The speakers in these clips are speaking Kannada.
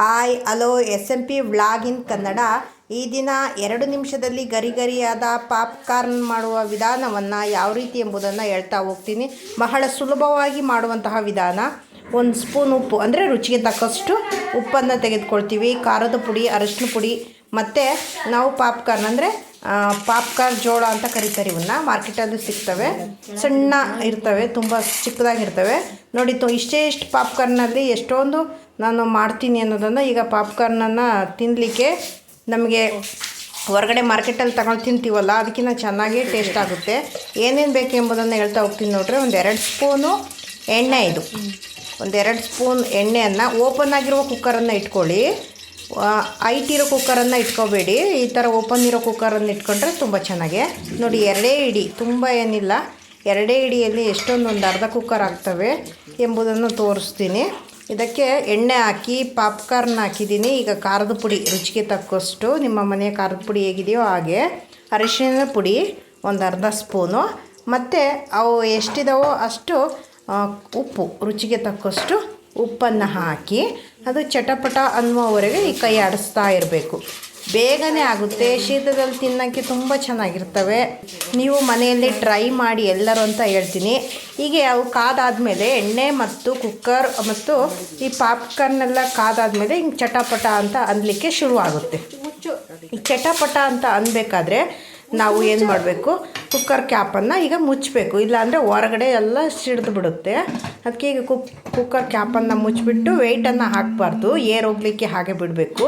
Hi hello, S M P vlog in Kannada ಈ ದಿನ ಎರಡು ನಿಮಿಷದಲ್ಲಿ ಗರಿ ಗರಿಯಾದ ಪಾಪ್ಕಾರ್ನ್ ಮಾಡುವ ವಿಧಾನವನ್ನು ಯಾವ ರೀತಿ ಎಂಬುದನ್ನು ಹೇಳ್ತಾ ಹೋಗ್ತೀನಿ. ಬಹಳ ಸುಲಭವಾಗಿ ಮಾಡುವಂತಹ ವಿಧಾನ. ಒಂದು ಸ್ಪೂನ್ ಉಪ್ಪು, ಅಂದರೆ ರುಚಿಗೆ ತಕ್ಕಷ್ಟು ಉಪ್ಪನ್ನು ತೆಗೆದುಕೊಳ್ತೀವಿ. ಖಾರದ ಪುಡಿ ಅರಶಿನ ಪುಡಿ ಮತ್ತು ನಾವು ಪಾಪ್ಕಾರ್ನ್ ಅಂದರೆ ಪಾಪ್ಕಾರ್ನ್ ಜೋಳ ಅಂತ ಕರಿತಾರೆ ಇವನ್ನ. ಮಾರ್ಕೆಟಲ್ಲಿ ಸಿಗ್ತವೆ. ಸಣ್ಣ ಇರ್ತವೆ, ತುಂಬ ಚಿಕ್ಕದಾಗಿರ್ತವೆ. ನೋಡಿ, ತು, ಇಷ್ಟೇ ಇಷ್ಟು ಪಾಪ್ಕಾರ್ನಲ್ಲಿ ಎಷ್ಟೊಂದು ನಾನು ಮಾಡ್ತೀನಿ ಅನ್ನೋದನ್ನು ಈಗ ಪಾಪ್ಕಾರ್ನನ್ನು ತಿನ್ನಲಿಕ್ಕೆ ನಮಗೆ ಹೊರಗಡೆ ಮಾರ್ಕೆಟಲ್ಲಿ ತಗೊಂಡು ತಿಂತೀವಲ್ಲ, ಅದಕ್ಕಿಂತ ಚೆನ್ನಾಗಿ ಟೇಸ್ಟ್ ಆಗುತ್ತೆ. ಏನೇನು ಬೇಕು ಎಂಬುದನ್ನು ಹೇಳ್ತಾ ಹೋಗ್ತೀನಿ ನೋಡ್ರಿ. ಒಂದು ಎರಡು ಸ್ಪೂನು ಎಣ್ಣೆ ಇದು. ಒಂದೆರಡು ಸ್ಪೂನ್ ಎಣ್ಣೆಯನ್ನು ಓಪನ್ ಆಗಿರುವ ಕುಕ್ಕರನ್ನು ಇಟ್ಕೊಳ್ಳಿ. ಐಟ್ ಇರೋ ಕುಕ್ಕರನ್ನು ಇಟ್ಕೋಬೇಡಿ. ಈ ಥರ ಓಪನ್ ಇರೋ ಕುಕ್ಕರನ್ನು ಇಟ್ಕೊಂಡ್ರೆ ತುಂಬ ಚೆನ್ನಾಗೆ. ನೋಡಿ, ಎರಡೇ ಇಡಿ, ತುಂಬ ಏನಿಲ್ಲ. ಎರಡೇ ಇಡಿಯಲ್ಲಿ ಎಷ್ಟೊಂದು ಒಂದು ಅರ್ಧ ಕುಕ್ಕರ್ ಆಗ್ತವೆ ಎಂಬುದನ್ನು ತೋರಿಸ್ತೀನಿ. ಇದಕ್ಕೆ ಎಣ್ಣೆ ಹಾಕಿ ಪಾಪ್ಕಾರ್ನ್ ಹಾಕಿದ್ದೀನಿ. ಈಗ ಖಾರದ ಪುಡಿ, ರುಚಿಗೆ ತಕ್ಕಷ್ಟು. ನಿಮ್ಮ ಮನೆಯ ಖಾರದ ಪುಡಿ ಹೇಗಿದೆಯೋ ಹಾಗೆ. ಅರಿಶಿನ ಪುಡಿ, ಒಂದು ಅರ್ಧ ಸ್ಪೂನು. ಮತ್ತು ಅವು ಎಷ್ಟಿದಾವೋ ಅಷ್ಟು ಉಪ್ಪು, ರುಚಿಗೆ ತಕ್ಕಷ್ಟು ಉಪ್ಪನ್ನು ಹಾಕಿ. ಅದು ಚಟಪಟ ಅನ್ನುವವರೆಗೆ ಈ ಕೈ ಆಡಿಸ್ತಾ ಇರಬೇಕು. ಬೇಗನೆ ಆಗುತ್ತೆ. ಶೀತದಲ್ಲಿ ತಿನ್ನೋಕ್ಕೆ ತುಂಬ ಚೆನ್ನಾಗಿರ್ತವೆ. ನೀವು ಮನೆಯಲ್ಲಿ ಟ್ರೈ ಮಾಡಿ ಎಲ್ಲರೂ ಅಂತ ಹೇಳ್ತೀನಿ. ಹೀಗೆ ಅವು ಕಾದಾದಮೇಲೆ ಎಣ್ಣೆ ಮತ್ತು ಕುಕ್ಕರ್ ಮತ್ತು ಈ ಪಾಪ್ಕಾರ್ನೆಲ್ಲ ಕಾದಾದಮೇಲೆ ಹಿಂಗೆ ಚಟಪಟ ಅಂತ ಅನ್ಲಿಕ್ಕೆ ಶುರುವಾಗುತ್ತೆ. ಈ ಚಟಪಟ ಅಂತ ಅನ್ಬೇಕಾದ್ರೆ ನಾವು ಏನು ಮಾಡಬೇಕು? ಕುಕ್ಕರ್ ಕ್ಯಾಪನ್ನು ಈಗ ಮುಚ್ಚಬೇಕು ಇಲ್ಲಾಂದರೆ ಹೊರಗಡೆ ಎಲ್ಲ ಸಿಡಿದು ಬಿಡುತ್ತೆ. ಅದಕ್ಕೆ ಈಗ ಕುಕ್ ಕುಕ್ಕರ್ ಕ್ಯಾಪನ್ನು ಮುಚ್ಚಿಬಿಟ್ಟು ವೆಯ್ಟನ್ನು ಹಾಕಬಾರ್ದು. ಏರ್ ಹೋಗ್ಲಿಕ್ಕೆ ಹಾಗೆ ಬಿಡಬೇಕು.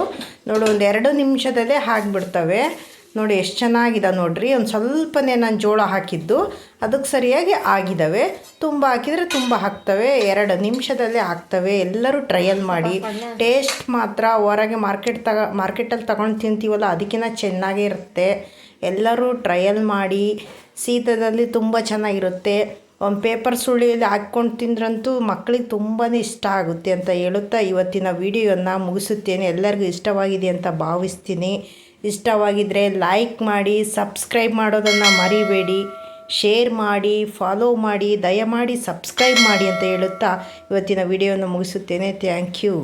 ನೋಡಿ ಒಂದು ಎರಡು ನಿಮಿಷದಲ್ಲೇ ಹಾಕಿಬಿಡ್ತವೆ ನೋಡಿ ಎಷ್ಟು ಚೆನ್ನಾಗಿದೆ ನೋಡ್ರಿ. ಒಂದು ಸ್ವಲ್ಪನೇ ನಾನು ಜೋಳ ಹಾಕಿದ್ದು. ಅದಕ್ಕೆ ಸರಿಯಾಗಿ ಆಗಿದ್ದಾವೆ ತುಂಬ ಹಾಕಿದರೆ ತುಂಬ ಹಾಕ್ತವೆ. ಎರಡು ನಿಮಿಷದಲ್ಲೇ ಹಾಕ್ತವೆ. ಎಲ್ಲರೂ ಟ್ರಯಲ್ ಮಾಡಿ. ಟೇಸ್ಟ್ ಮಾತ್ರ ಹೊರಗೆ ಮಾರ್ಕೆಟ್ ತಗ ಮಾರ್ಕೆಟಲ್ಲಿ ತಗೊಂಡು ತಿಂತೀವಲ್ಲ ಅದಕ್ಕಿಂತ ಚೆನ್ನಾಗೇ ಇರುತ್ತೆ. ಎಲ್ಲರೂ ಟ್ರಯಲ್ ಮಾಡಿ. ಶೀತದಲ್ಲಿ ತುಂಬ ಚೆನ್ನಾಗಿರುತ್ತೆ. ಒಂದು ಪೇಪರ್ ಸುಳ್ಳಿಯಲ್ಲಿ ಹಾಕ್ಕೊಂಡು ತಿಂದ್ರಂತೂ ಮಕ್ಕಳಿಗೆ ತುಂಬಾ ಇಷ್ಟ ಆಗುತ್ತೆ ಅಂತ ಹೇಳುತ್ತಾ ಇವತ್ತಿನ ವಿಡಿಯೋನ ಮುಗಿಸುತ್ತೇನೆ. ಎಲ್ಲರಿಗೂ ಇಷ್ಟವಾಗಿದೆ ಅಂತ ಭಾವಿಸ್ತೀನಿ. ಇಷ್ಟವಾಗಿದ್ದರೆ ಲೈಕ್ ಮಾಡಿ ಸಬ್ಸ್ಕ್ರೈಬ್ ಮಾಡೋದನ್ನು ಮರಿಬೇಡಿ. ಶೇರ್ ಮಾಡಿ ಫಾಲೋ ಮಾಡಿ, ದಯಮಾಡಿ ಸಬ್ಸ್ಕ್ರೈಬ್ ಮಾಡಿ ಅಂತ ಹೇಳುತ್ತಾ ಇವತ್ತಿನ ವಿಡಿಯೋನ ಮುಗಿಸುತ್ತೇನೆ. Thank you